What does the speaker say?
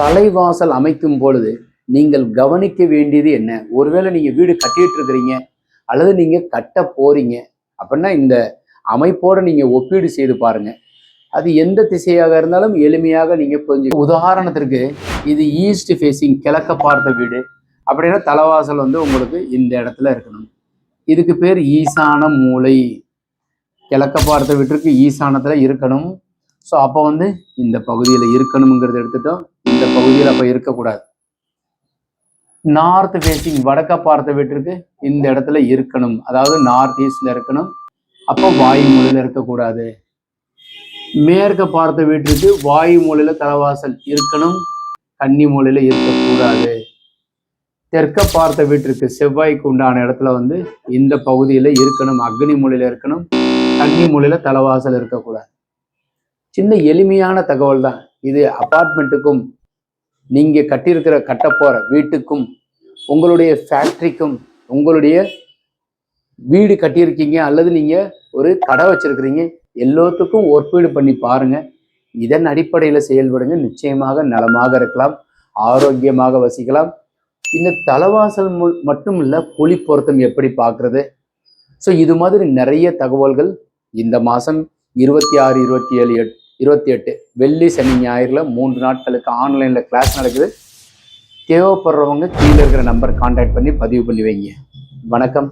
தலைவாசல் அமைக்கும் பொழுது நீங்கள் கவனிக்க வேண்டியது என்ன? ஒருவேளை நீங்க வீடு கட்டிட்டு இருக்கிறீங்க அல்லது நீங்க கட்ட போறீங்க அப்படின்னா இந்த அமைப்போட நீங்க ஒப்பீடு செய்து பாருங்க. அது எந்த திசையாக இருந்தாலும் எளிமையாக நீங்க புரிஞ்சு உதாரணத்திற்கு இது ஈஸ்ட் ஃபேஸிங் கிழக்க பார்த்த வீடு. அப்படின்னா தலைவாசல் வந்து உங்களுக்கு இந்த இடத்துல இருக்கணும். இதுக்கு பேர் ஈசான மூளை கிழக்க பார்த்த வீட்டிற்கு ஈசானத்தில் இருக்கணும். ஸோ அப்போ வந்து இந்த பகுதியில் இருக்கணுங்கிறத எடுத்துட்டோம். இந்த பகுதியில் அப்போ இருக்கக்கூடாது. நார்த் ஃபேஸிங் வடக்க பார்த்த வீட்டிற்கு இந்த இடத்துல இருக்கணும். அதாவது நார்த் ஈஸ்டில் இருக்கணும். அப்போ வாயு மூலையில் இருக்கக்கூடாது. மேற்க பார்த்த வீட்டிற்கு வாயு மூலையில் தலைவாசல் இருக்கணும். கன்னி மூலையில் இருக்கக்கூடாது. தெற்க பார்த்த வீட்டிற்கு செவ்வாய்க்கு உண்டான இடத்துல வந்து இந்த பகுதியில் இருக்கணும். அக்னி மூலையில் இருக்கணும். கன்னி மூலையில் தலைவாசல் இருக்கக்கூடாது. சின்ன எளிமையான தகவல் தான் இது அப்பார்ட்மெண்ட்டுக்கும் நீங்க கட்டியிருக்கிற கட்டப்போற வீட்டுக்கும் உங்களுடைய ஃபேக்டரிக்கும் உங்களுடைய வீடு கட்டியிருக்கீங்க அல்லது நீங்க ஒரு கடை வச்சிருக்கிறீங்க எல்லாத்துக்கும் ஒப்பீடு பண்ணி பாருங்க. இதன் அடிப்படையில் செயல்படுங்க. நிச்சயமாக நலமாக இருக்கலாம். ஆரோக்கியமாக வசிக்கலாம். இந்த தலைவாசல் மட்டும் இல்லை புலி பொருத்தம் எப்படி பார்க்குறது? ஸோ இது மாதிரி நிறைய தகவல்கள் இந்த மாதம் இருபத்தி ஆறு இருபத்தி ஏழு எட் இருபத்தி எட்டு. வெள்ளி சனி ஞாயிறில் மூன்று நாட்களுக்கு ஆன்லைன்ல கிளாஸ் நடக்குது. தேவைப்படுறவங்க கீழே இருக்கிற நம்பர் கான்டாக்ட் பண்ணி பதிவு பண்ணி வைங்க. வணக்கம்.